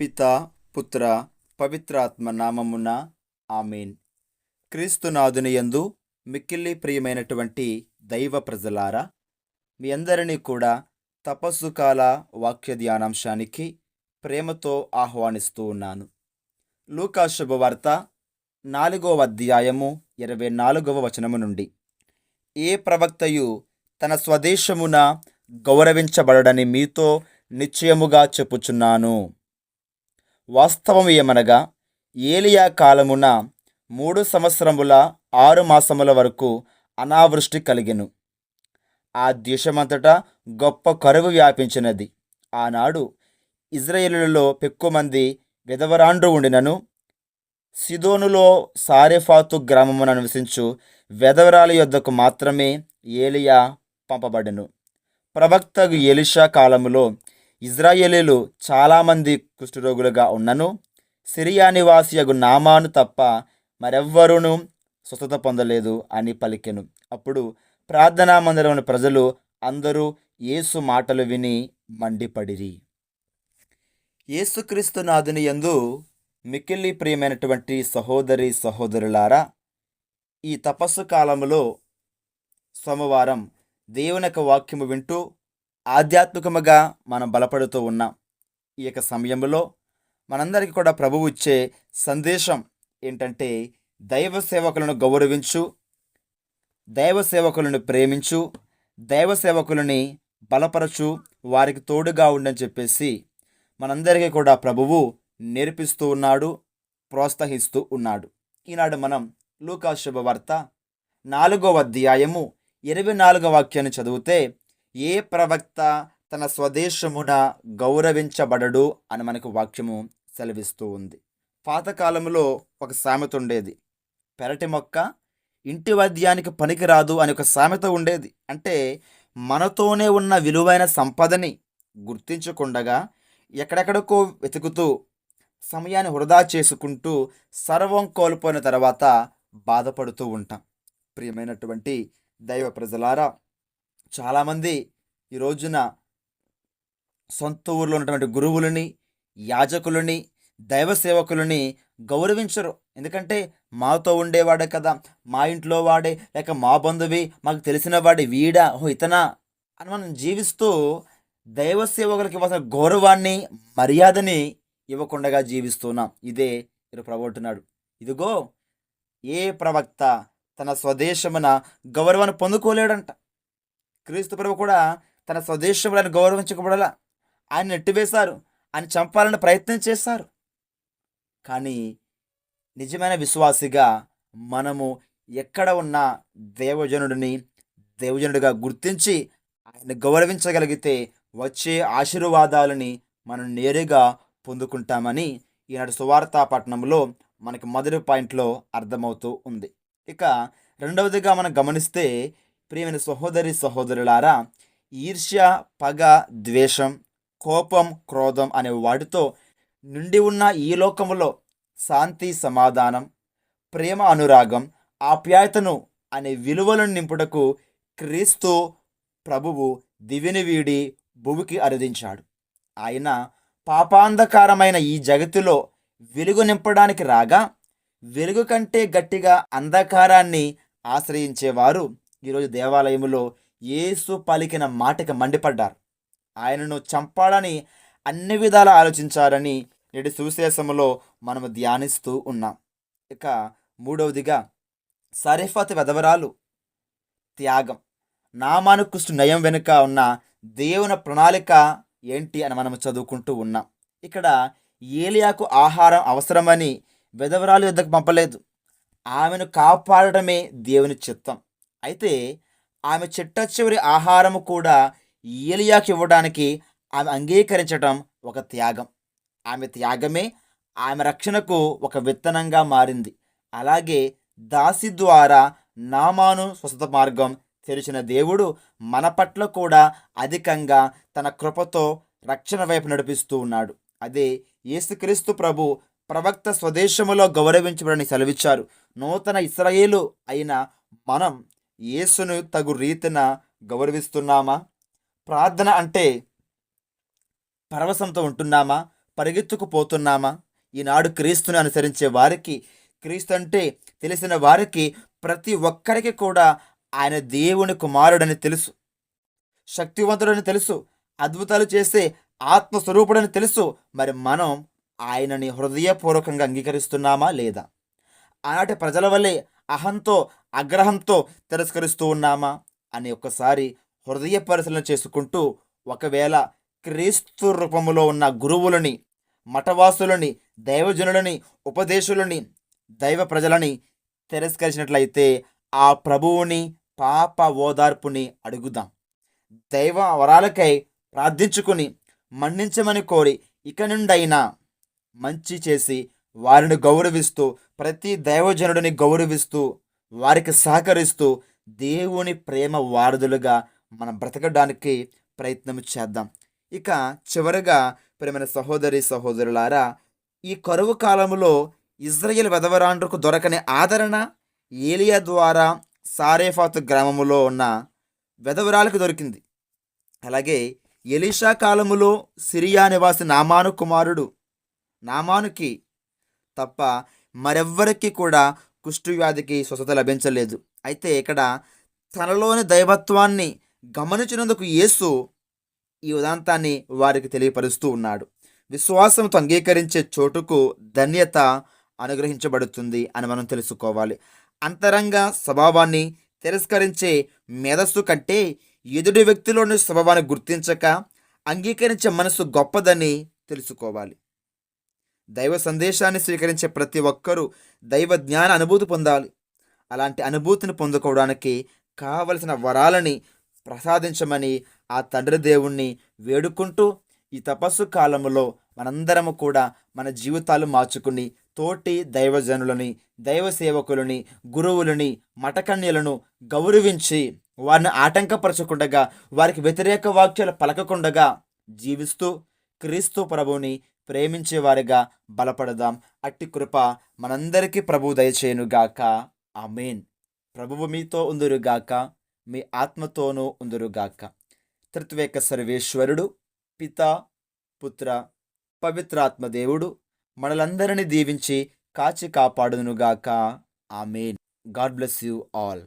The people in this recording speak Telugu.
పిత పుత్ర పవిత్రాత్మ నామమున ఆమెన్. క్రీస్తునాథుని యందు మిక్కిల్లి ప్రియమైనటువంటి దైవ ప్రజలారా మీ అందరినీ కూడా తపస్సు కాల వాక్య ధ్యానాంశానికి ప్రేమతో ఆహ్వానిస్తూ ఉన్నాను. లూకా శుభవార్త నాలుగవ అధ్యాయము ఇరవై నాలుగవ వచనము నుండి. ఏ ప్రవక్తయు తన స్వదేశమున గౌరవించబడడని మీతో నిశ్చయముగా చెప్పుచున్నాను. వాస్తవం ఏమనగా ఏలియా కాలమున మూడు సంవత్సరముల ఆరు మాసముల వరకు అనావృష్టి కలిగెను. ఆ దేశమంతటా గొప్ప కరువు వ్యాపించినది. ఆనాడు ఇజ్రాయేలులలో పెక్కుమంది విధవరాండ్రు ఉండినను. సిదోనులో సారెఫాతు గ్రామమున నివసించు వెదవరాల యొద్దకు మాత్రమే ఏలియా పంపబడెను. ప్రవక్త ఎలిషా కాలములో ఇజ్రాయేలీలు చాలామంది కుష్ఠరోగులుగా ఉన్నను. సిరియా నివాసియగు నామాను తప్ప మరెవ్వరూను స్వస్థత పొందలేదు అని పలికెను. అప్పుడు ప్రార్థనా మందిరంలోని ప్రజలు అందరూ యేసు మాటలు విని మండిపడిరి. యేసుక్రీస్తు నాథుని యందు మిక్కిలి ప్రియమైనటువంటి సహోదరి సహోదరులారా ఈ తపస్సు కాలములో సోమవారం దేవుని యొక్క వాక్యము వింటూ ఆధ్యాత్మికముగా మనం బలపడుతూ ఉన్నాం. ఈ యొక్క సమయంలో మనందరికీ కూడా ప్రభువు ఇచ్చే సందేశం ఏంటంటే దైవ సేవకులను గౌరవించు దైవ సేవకులను ప్రేమించు దైవ సేవకులని బలపరచు వారికి తోడుగా ఉండని చెప్పేసి మనందరికీ కూడా ప్రభువు నేర్పిస్తూ ఉన్నాడు ప్రోత్సహిస్తూ ఉన్నాడు. ఈనాడు మనం లూకా శుభవార్త నాలుగవ అధ్యాయము ఇరవై నాలుగవ వాక్యాన్ని చదివితే ఏ ప్రవక్త తన స్వదేశమున గౌరవించబడడు అని మనకు వాక్యము సెలవిస్తూ ఉంది. పాతకాలంలో ఒక సామెత ఉండేది. పెరటి మొక్క ఇంటి వాద్యానికి పనికిరాదు అని ఒక సామెత ఉండేది. అంటే మనతోనే ఉన్న విలువైన సంపదని గుర్తించకుండగా ఎక్కడెక్కడికో వెతుకుతూ సమయాన్ని వృధా చేసుకుంటూ సర్వం కోల్పోయిన తర్వాత బాధపడుతూ ఉంటాం. ప్రియమైనటువంటి దైవ ప్రజలారా చాలామంది ఈ రోజున సొంత ఊర్లో ఉన్నటువంటి గురువులని యాజకులని దైవ సేవకులని గౌరవించరు. ఎందుకంటే మాతో ఉండేవాడే కదా మా ఇంట్లో వాడే లేక మా బంధువి మాకు తెలిసిన వాడే వీడా ఓ ఇతనా అని మనం జీవిస్తూ దైవ సేవకులకి ఇవ్వాల్సిన గౌరవాన్ని మర్యాదని ఇవ్వకుండా జీవిస్తున్నాం ఇదే ఇరు ప్రబోటున్నాడు ఇదిగో ఏ ప్రవక్త తన స్వదేశమున గౌరవాన్ని పొందుకోలేడంట. క్రీస్తు ప్రభు కూడా తన స్వదేశములను గౌరవించకూడలా ఆయన నెట్టివేశారు. ఆయన చంపాలని ప్రయత్నం చేశారు. కానీ నిజమైన విశ్వాసిగా మనము ఎక్కడ ఉన్న దేవజనుడిని దేవజనుడిగా గుర్తించి ఆయన గౌరవించగలిగితే వచ్చే ఆశీర్వాదాలని మనం నేరుగా పొందుకుంటామని ఈనాడు సువార్తా పట్టణంలో మనకి మొదటి పాయింట్లో అర్థమవుతూ ఉంది. ఇక రెండవదిగా మనం గమనిస్తే ప్రియమైన సహోదరి సహోదరులారా ఈర్ష్య పగ ద్వేషం కోపం క్రోధం అనే వాటితో నుండి ఉన్న ఈ లోకములో శాంతి సమాధానం ప్రేమ అనురాగం ఆప్యాయతను అనే విలువలను నింపుటకు క్రీస్తు ప్రభువు దివిని వీడి భూమికి అరుదించాడు. ఆయన పాపాంధకారమైన ఈ జగతిలో వెలుగు నింపడానికి రాగా వెలుగు కంటే గట్టిగా అంధకారాన్ని ఆశ్రయించేవారు ఈరోజు దేవాలయములో యేసు పలికిన మాటకి మండిపడ్డారు. ఆయనను చంపాలని అన్ని విధాలా ఆలోచించారని నేటి సువిశేషములో మనము ధ్యానిస్తూ ఉన్నాం. ఇక మూడవదిగా సరిఫత్ వెధవరాలు త్యాగం. నామానుకృష్టు నయం వెనుక ఉన్న దేవుని ప్రణాళిక ఏంటి అని మనం చదువుకుంటూ ఉన్నాం. ఇక్కడ ఏలియాకు ఆహారం అవసరమని వెధవరాలు యుద్ధకు పంపలేదు. ఆమెను కాపాడటమే దేవుని చిత్తం. అయితే ఆమె చిట్ట చివరి ఆహారము కూడా ఏలియాకి ఇవ్వడానికి ఆమె అంగీకరించటం ఒక త్యాగం. ఆమె త్యాగమే ఆమె రక్షణకు ఒక విత్తనంగా మారింది. అలాగే దాసి ద్వారా నామాను స్వస్థత మార్గం తెరిచిన దేవుడు మన పట్ల కూడా అధికంగా తన కృపతో రక్షణ వైపు నడిపిస్తూ ఉన్నాడు. అదే యేసుక్రీస్తు ప్రభు ప్రవక్త స్వదేశములో గౌరవించబడని సెలవిచ్చారు. నూతన ఇస్రాయేలు అయిన మనం యేసును తగు రీతిన గౌరవిస్తున్నామా? ప్రార్థన అంటే పరవశంతో ఉంటున్నామా? పరిగెత్తుకుపోతున్నామా? ఈనాడు క్రీస్తుని అనుసరించే వారికి క్రీస్తు అంటే తెలిసిన వారికి ప్రతి ఒక్కరికి కూడా ఆయన దేవుని కుమారుడని తెలుసు. శక్తివంతుడని తెలుసు. అద్భుతాలు చేసే ఆత్మస్వరూపుడని తెలుసు. మరి మనం ఆయనని హృదయపూర్వకంగా అంగీకరిస్తున్నామా లేదా? ఆనాటి ప్రజల వల్లే అహంతో అగ్రహంతో తిరస్కరిస్తూ ఉన్నామా అని ఒకసారి హృదయ పరిశీలన చేసుకుంటూ ఒకవేళ క్రీస్తు రూపములో ఉన్న గురువులని మఠవాసులని దైవజనులని ఉపదేశులని దైవ ప్రజలని తిరస్కరించినట్లయితే ఆ ప్రభువుని పాప ఓదార్పుని అడుగుదాం. దైవ వరాలకై ప్రార్థించుకుని మన్నించమని కోరి ఇక నుండైనా మంచి చేసి వారిని గౌరవిస్తూ ప్రతి దైవజనుడిని గౌరవిస్తూ వారికి సహకరిస్తూ దేవుని ప్రేమ వారధులుగా మనం బ్రతకడానికి ప్రయత్నం చేద్దాం. ఇక చివరగా ప్రేమైన సహోదరి సహోదరులారా ఈ కరువు కాలంలో ఇజ్రాయెల్ వెదవరాండ్రకు దొరకని ఆదరణ ఏలియా ద్వారా సారేఫాత్ గ్రామములో ఉన్న వెదవరాలకు దొరికింది. అలాగే ఎలీషా కాలములో సిరియా నివాసి నామాను కుమారుడు నామానుకి తప్ప మరెవ్వరికి కూడా కుష్ఠవ్యాధికి స్వస్థత లభించలేదు. అయితే ఇక్కడ తనలోని దైవత్వాన్ని గమనించినందుకు యేసు ఈ ఉదాంతాన్ని వారికి తెలియపరుస్తూ ఉన్నాడు. విశ్వాసంతో అంగీకరించే చోటుకు ధన్యత అనుగ్రహించబడుతుంది అని మనం తెలుసుకోవాలి. అంతరంగ స్వభావాన్ని తిరస్కరించే మేధస్సు కంటే ఎదుటి వ్యక్తిలోని స్వభావాన్ని గుర్తించక అంగీకరించే మనసు గొప్పదని తెలుసుకోవాలి. దైవ సందేశాన్ని స్వీకరించే ప్రతి ఒక్కరూ దైవ జ్ఞాన అనుభూతి పొందాలి. అలాంటి అనుభూతిని పొందుకోవడానికి కావలసిన వరాలని ప్రసాదించమని ఆ తండ్రి దేవుణ్ణి వేడుకుంటూ ఈ తపస్సు కాలములో మనందరము కూడా మన జీవితాలు మార్చుకుని తోటి దైవజనులని దైవ సేవకులని గురువులని మటకన్యలను గౌరవించి వారిని ఆటంకపరచకుండగా వారికి వ్యతిరేక వాక్యాలు పలకకుండగా జీవిస్తూ క్రీస్తు ప్రభువుని ప్రేమించేవారిగా బలపడదాం. అట్టి కృప మనందరికీ ప్రభు దయచేయునుగాక ఆమెన్. ప్రభువు మీతో ఉందురుగాక మీ ఆత్మతోనూ ఉందురుగాక త్రిత్వేక సర్వేశ్వరుడు పిత పుత్ర పవిత్రాత్మదేవుడు మనలందరినీ దీవించి కాచి కాపాడునుగాక amen. God bless you all.